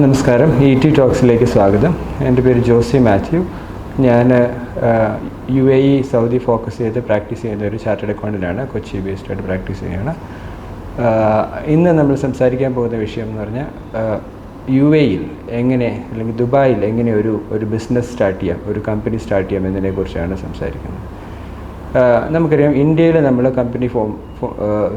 നമസ്കാരം. E T ടോക്സിലേക്ക് സ്വാഗതം. എന്റെ പേര് ജോസി മാത്യു. ഞാൻ U A E Saudi focus ചെയ്ത് പ്രാക്ടീസ് ചെയ്യുന്ന ഒരു ചാർട്ടേഡ് അക്കൗണ്ടന്റാണ് കൊച്ചി ബേസ്ഡ് ആയിട്ട് പ്രാക്ടീസ് ചെയ്യുകയാണ്. ഇന്ന് നമ്മൾ സംസാരിക്കാൻ പോകുന്ന വിഷയം എന്ന് പറഞ്ഞാൽ യു എയിൽ എങ്ങനെ അല്ലെങ്കിൽ ദുബായിൽ എങ്ങനെ ഒരു ഒരു ബിസിനസ് സ്റ്റാർട്ട് ചെയ്യാം ഒരു കമ്പനി സ്റ്റാർട്ട് ചെയ്യാം എന്നതിനെക്കുറിച്ചാണ് സംസാരിക്കുന്നത്. നമുക്കറിയാം ഇന്ത്യയിൽ നമ്മൾ കമ്പനി ഫോം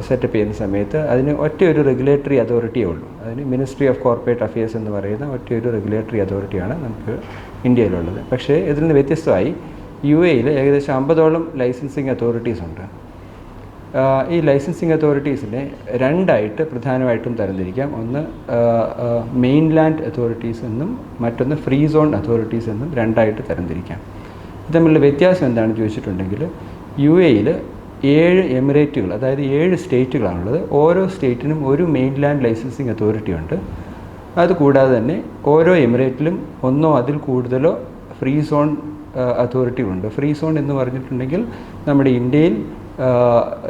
സെറ്റപ്പ് ചെയ്യുന്ന സമയത്ത് അതിന് ഒറ്റയൊരു റെഗുലേറ്ററി അതോറിറ്റിയേ ഉള്ളൂ. അതിന് മിനിസ്ട്രി ഓഫ് കോർപ്പറേറ്റ് അഫയേഴ്സ് എന്ന് പറയുന്ന ഒറ്റയൊരു റെഗുലേറ്ററി അതോറിറ്റിയാണ് നമുക്ക് ഇന്ത്യയിലുള്ളത്. പക്ഷേ ഇതിൽ നിന്ന് വ്യത്യസ്തമായി യു എയിൽ ഏകദേശം അമ്പതോളം ലൈസൻസിങ് അതോറിറ്റീസ് ഉണ്ട്. ഈ ലൈസൻസിങ് അതോറിറ്റീസിനെ രണ്ടായിട്ട് പ്രധാനമായിട്ടും തരംതിരിക്കാം. ഒന്ന് മെയിൻലാൻഡ് അതോറിറ്റീസ് എന്നും മറ്റൊന്ന് ഫ്രീ സോൺ അതോറിറ്റീസ് എന്നും രണ്ടായിട്ട് തരംതിരിക്കാം. തമ്മിലുള്ള വ്യത്യാസം എന്താണെന്ന് ചോദിച്ചിട്ടുണ്ടെങ്കിൽ യു എയിൽ ഏഴ് എമിറേറ്റുകൾ അതായത് ഏഴ് സ്റ്റേറ്റുകളാണുള്ളത്. ഓരോ സ്റ്റേറ്റിനും ഒരു മെയിൻലാൻഡ് ലൈസൻസിങ് അതോറിറ്റി ഉണ്ട് അതുകൂടാതെ തന്നെ ഓരോ എമിറേറ്റിലും ഒന്നോ അതിൽ കൂടുതലോ ഫ്രീ സോൺ അതോറിറ്റി ഉണ്ട് ഫ്രീ സോൺ എന്ന് പറഞ്ഞിട്ടുണ്ടെങ്കിൽ നമ്മുടെ ഇന്ത്യയിൽ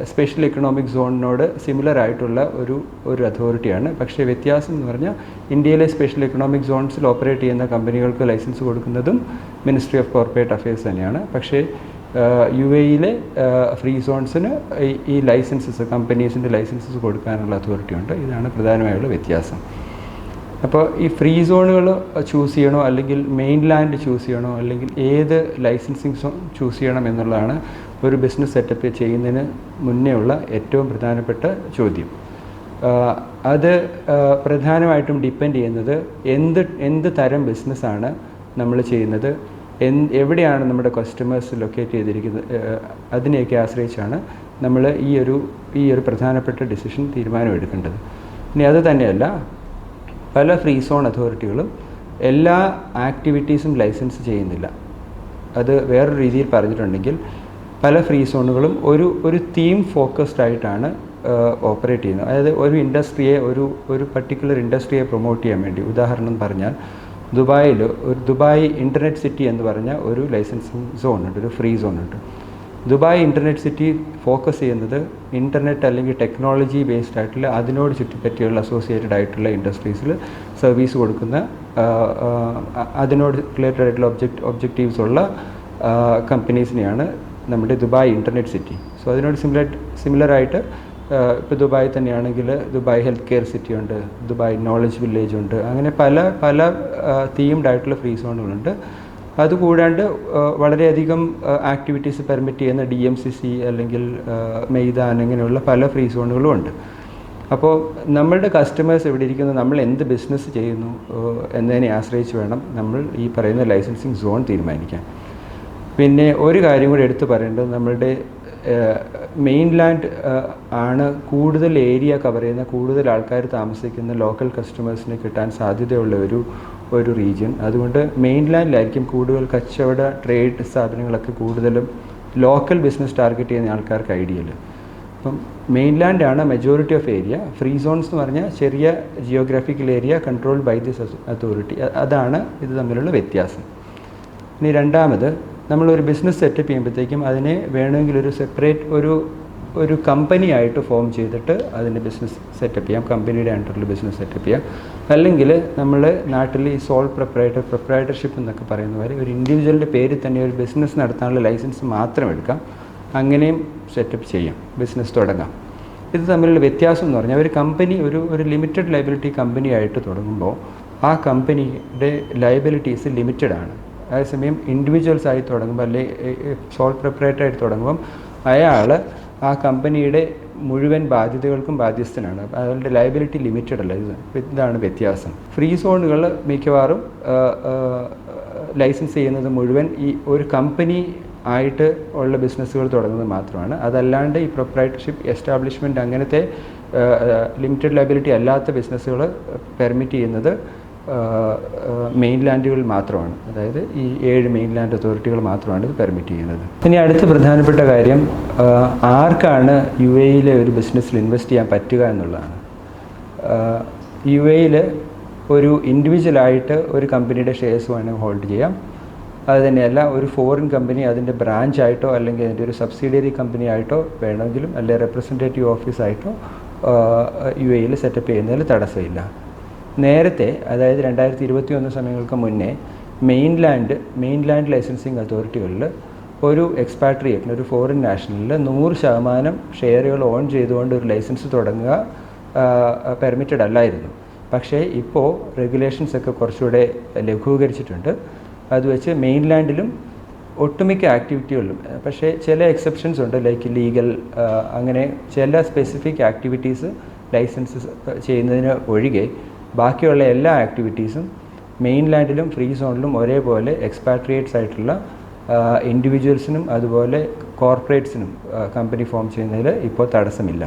സ്പെഷ്യൽ എക്കണോമിക് സോണിനോട് സിമിലർ ആയിട്ടുള്ള ഒരു ഒരു അതോറിറ്റിയാണ്. പക്ഷേ വ്യത്യാസം എന്ന് പറഞ്ഞാൽ ഇന്ത്യയിലെ സ്പെഷ്യൽ എക്കണോമിക് സോൺസിൽ ഓപ്പറേറ്റ് ചെയ്യുന്ന കമ്പനികൾക്ക് ലൈസൻസ് കൊടുക്കുന്നതും മിനിസ്ട്രി ഓഫ് കോർപ്പറേറ്റ് അഫയേഴ്സ് തന്നെയാണ്. പക്ഷേ യു എയിലെ ഫ്രീ സോൺസിന് ഈ- ലൈസൻസസ് കമ്പനീസിന്റെ ലൈസൻസസ് കൊടുക്കാനുള്ള അതോറിറ്റി ഉണ്ട് ഇതാണ് പ്രധാനമായുള്ള വ്യത്യാസം. അപ്പോൾ ഈ ഫ്രീ സോണുകൾ ചൂസ് ചെയ്യണോ അല്ലെങ്കിൽ മെയിൻ ലാൻഡ് ചൂസ് ചെയ്യണോ അല്ലെങ്കിൽ ഏത് ലൈസൻസിങ് സോൺ ചൂസ് ചെയ്യണം എന്നുള്ളതാണ് ഒരു ബിസിനസ് സെറ്റപ്പ് ചെയ്യുന്നതിന് മുന്നേ ഉള്ള ഏറ്റവും പ്രധാനപ്പെട്ട ചോദ്യം. അത് പ്രധാനമായിട്ടും ഡിപ്പെൻഡ് ചെയ്യുന്നത് എന്ത് എന്ത് തരം ബിസിനസ്സാണ് നമ്മൾ ചെയ്യുന്നത്? എവിടെയാണ് നമ്മുടെ കസ്റ്റമേഴ്സ് ലൊക്കേറ്റ് ചെയ്തിരിക്കുന്നത് അതിനെയൊക്കെ ആശ്രയിച്ചാണ് നമ്മൾ ഈ ഒരു ഈ ഒരു പ്രധാനപ്പെട്ട ഡിസിഷൻ തീരുമാനമെടുക്കേണ്ടത്. ഇനി അത് തന്നെയല്ല പല ഫ്രീ സോൺ അതോറിറ്റികളും എല്ലാ ആക്ടിവിറ്റീസും ലൈസൻസ് ചെയ്യുന്നില്ല. അത് വേറൊരു രീതിയിൽ പറഞ്ഞിട്ടുണ്ടെങ്കിൽ പല ഫ്രീ സോണുകളും ഒരു ഒരു തീം ഫോക്കസ്ഡ് ആയിട്ടാണ് ഓപ്പറേറ്റ് ചെയ്യുന്നത്. അതായത് ഒരു ഇൻഡസ്ട്രിയെ ഒരു ഒരു പർട്ടിക്കുലർ ഇൻഡസ്ട്രിയെ പ്രൊമോട്ട് ചെയ്യാൻ വേണ്ടി. ഉദാഹരണം പറഞ്ഞാൽ ദുബായിൽ ഒരു ദുബായ് ഇന്റർനെറ്റ് സിറ്റി എന്ന് പറഞ്ഞ ഒരു ലൈസൻസിങ് സോൺ ഉണ്ട് ഒരു ഫ്രീ സോൺ ഉണ്ട് ദുബായ് ഇന്റർനെറ്റ് സിറ്റി ഫോക്കസ് ചെയ്യുന്നത് ഇന്റർനെറ്റ് അല്ലെങ്കിൽ ടെക്നോളജി ബേസ്ഡ് ആയിട്ടുള്ള അതിനോട് ചുറ്റിപ്പറ്റിയുള്ള അസോസിയേറ്റഡ് ആയിട്ടുള്ള ഇൻഡസ്ട്രീസിൽ സർവീസ് കൊടുക്കുന്ന അതിനോട് റിലേറ്റഡ് ആയിട്ടുള്ള ഒബ്ജക്ട് ഒബ്ജക്റ്റീവ്സ് ഉള്ള കമ്പനീസിനെയാണ് നമ്മുടെ ദുബായ് ഇന്റർനെറ്റ് സിറ്റി സോ അതിനോട് സിമിലർ സിമിലറായിട്ട് ഇപ്പോൾ ദുബായ് തന്നെയാണെങ്കിൽ ദുബായ് ഹെൽത്ത് കെയർ സിറ്റി ഉണ്ട് ദുബായ് നോളജ് വില്ലേജ് ഉണ്ട് അങ്ങനെ പല പല തീംഡ് ആയിട്ടുള്ള ഫ്രീ സോണുകളുണ്ട് അതുകൂടാണ്ട് വളരെയധികം ആക്ടിവിറ്റീസ് പെർമിറ്റ് ചെയ്യുന്ന ഡി എം സി സി അല്ലെങ്കിൽ മെയ്താൻ ഇങ്ങനെയുള്ള പല ഫ്രീ സോണുകളും ഉണ്ട്. അപ്പോൾ നമ്മളുടെ കസ്റ്റമേഴ്സ് എവിടെ ഇരിക്കുന്നു നമ്മൾ എന്ത് ബിസിനസ് ചെയ്യുന്നു എന്നതിനെ ആശ്രയിച്ച് വേണം നമ്മൾ ഈ പറയുന്ന ലൈസൻസിങ് സോൺ തീരുമാനിക്കാൻ. പിന്നെ ഒരു കാര്യം കൂടി എടുത്തു പറയേണ്ടത് നമ്മളുടെ മെയിൻലാൻഡ് ആണ് കൂടുതൽ ഏരിയ കവർ ചെയ്യുന്ന കൂടുതൽ ആൾക്കാർ താമസിക്കുന്ന ലോക്കൽ കസ്റ്റമേഴ്സിന് കിട്ടാൻ സാധ്യതയുള്ള ഒരു ഒരു റീജിയൻ അതുകൊണ്ട് മെയിൻലാൻഡിലായിരിക്കും കൂടുതൽ കച്ചവട ട്രേഡ് സ്ഥാപനങ്ങളൊക്കെ കൂടുതലും ലോക്കൽ ബിസിനസ് ടാർഗറ്റ് ചെയ്യുന്ന ആൾക്കാർക്ക് ഐഡിയൽ അപ്പം മെയിൻലാൻഡ് ആണ് majority of area free zones എന്ന് പറഞ്ഞാൽ ചെറിയ geographical area control by this authority അതാണ് ഇത് തമ്മിലുള്ള വ്യത്യാസം. ഇനി രണ്ടാമത് നമ്മളൊരു ബിസിനസ് സെറ്റപ്പ് ചെയ്യുമ്പോഴത്തേക്കും അതിനെ വേണമെങ്കിൽ ഒരു സെപ്പറേറ്റ് ഒരു ഒരു കമ്പനി ആയിട്ട് ഫോം ചെയ്തിട്ട് അതിന്റെ ബിസിനസ് സെറ്റപ്പ് ചെയ്യാം. കമ്പനിയുടെ അണ്ടറിൽ ബിസിനസ് സെറ്റപ്പ് ചെയ്യാം. അല്ലെങ്കിൽ നമ്മൾ നാട്ടിൽ ഈ സോൾ പ്രൊപ്പറേറ്റർ പ്രൊപ്പറേറ്റർഷിപ്പ് എന്നൊക്കെ പറയുന്ന പോലെ ഒരു ഇൻഡിവിജ്വലിന്റെ പേരിൽ തന്നെ ഒരു ബിസിനസ് നടത്താനുള്ള ലൈസൻസ് മാത്രം എടുക്കാം. അങ്ങനെയും സെറ്റപ്പ് ചെയ്യാം. ബിസിനസ് തുടങ്ങാം. ഇത് തമ്മിലുള്ള വ്യത്യാസം എന്ന് പറഞ്ഞാൽ ഒരു കമ്പനി ഒരു ഒരു ലിമിറ്റഡ് ലൈബിലിറ്റി കമ്പനി ആയിട്ട് തുടങ്ങുമ്പോൾ ആ കമ്പനിയുടെ ലയബിലിറ്റീസ് ലിമിറ്റഡ് ആണ്. അതേസമയം ഇൻഡിവിജ്വൽസ് ആയി തുടങ്ങുമ്പോൾ അല്ലെങ്കിൽ സോൾ പ്രിപ്പറേറ്റർ ആയിട്ട് തുടങ്ങുമ്പം അയാൾ ആ കമ്പനിയുടെ മുഴുവൻ ബാധ്യതകൾക്കും ബാധ്യസ്ഥനാണ്. അയാളുടെ ലയബിലിറ്റി ലിമിറ്റഡ് അല്ല. ഇത് ഇതാണ് വ്യത്യാസം. ഫ്രീ സോണുകൾ മിക്കവാറും ലൈസൻസ് ചെയ്യുന്നത് മുഴുവൻ ഈ ഒരു കമ്പനി ആയിട്ട് ഉള്ള ബിസിനസ്സുകൾ തുടങ്ങുന്നത് മാത്രമാണ്. അതല്ലാണ്ട് ഈ പ്രൊപ്പറേറ്റർഷിപ്പ് എസ്റ്റാബ്ലിഷ്മെന്റ് അങ്ങനത്തെ ലിമിറ്റഡ് ലയബിലിറ്റി അല്ലാത്ത ബിസിനസ്സുകൾ പെർമിറ്റ് ചെയ്യുന്നത് മെയിൻലാൻഡുകൾ മാത്രമാണ്. അതായത് ഈ ഏഴ് മെയിൻ ലാൻഡ് അതോറിറ്റികൾ മാത്രമാണ് ഇത് പെർമിറ്റ് ചെയ്യുന്നത്. ഇനി അടുത്ത പ്രധാനപ്പെട്ട കാര്യം ആർക്കാണ് യു എയിലെ ഒരു ബിസിനസ്സിൽ ഇൻവെസ്റ്റ് ചെയ്യാൻ പറ്റുക എന്നുള്ളതാണ്. യു എയിൽ ഒരു ഇൻഡിവിജ്വലായിട്ട് ഒരു കമ്പനിയുടെ ഷെയർസ് വേണമെങ്കിൽ ഹോൾഡ് ചെയ്യാം. അത് തന്നെയല്ല ഒരു ഫോറിൻ കമ്പനി അതിന്റെ ബ്രാഞ്ച് ആയിട്ടോ അല്ലെങ്കിൽ അതിന്റെ ഒരു സബ്സിഡിയറി കമ്പനി ആയിട്ടോ വേണമെങ്കിലും അല്ലെങ്കിൽ റെപ്രസെന്റേറ്റീവ് ഓഫീസായിട്ടോ യു എയിൽ സെറ്റപ്പ് ചെയ്യുന്നതിൽ തടസ്സമില്ല. നേരത്തെ അതായത് രണ്ടായിരത്തി ഇരുപത്തി ഒന്ന് സമയങ്ങൾക്ക് മുന്നേ മെയിൻലാൻഡ് മെയിൻലാൻഡ് ലൈസൻസിങ് അതോറിറ്റികളിൽ ഒരു എക്സ്പാട്രിയേറ്റിന് ഒരു ഫോറിൻ നാഷണലിൽ നൂറ് ശതമാനം ഷെയറുകൾ ഓൺ ചെയ്തുകൊണ്ട് ഒരു ലൈസൻസ് തുടങ്ങുക പെർമിറ്റഡ് അല്ലായിരുന്നു. പക്ഷേ ഇപ്പോൾ റെഗുലേഷൻസ് ഒക്കെ കുറച്ചുകൂടെ ലഘൂകരിച്ചിട്ടുണ്ട്. അത് വെച്ച് മെയിൻലാൻഡിലും ഒട്ടുമിക്ക ആക്ടിവിറ്റികളിലും പക്ഷേ ചില എക്സെപ്ഷൻസ് ഉണ്ട് ലൈക്ക് ലീഗൽ അങ്ങനെ ചില സ്പെസിഫിക് ആക്ടിവിറ്റീസ് ലൈസൻസ് ചെയ്യുന്നതിന് ഒഴികെ ബാക്കിയുള്ള എല്ലാ ആക്ടിവിറ്റീസും മെയിൻലാൻഡിലും ഫ്രീ സോണിലും ഒരേപോലെ എക്സ്പാട്രിയേറ്റ്സ് ആയിട്ടുള്ള ഇൻഡിവിജ്വൽസിനും അതുപോലെ കോർപ്പറേറ്റ്സിനും കമ്പനി ഫോം ചെയ്യുന്നതിൽ ഇപ്പോൾ തടസ്സമില്ല.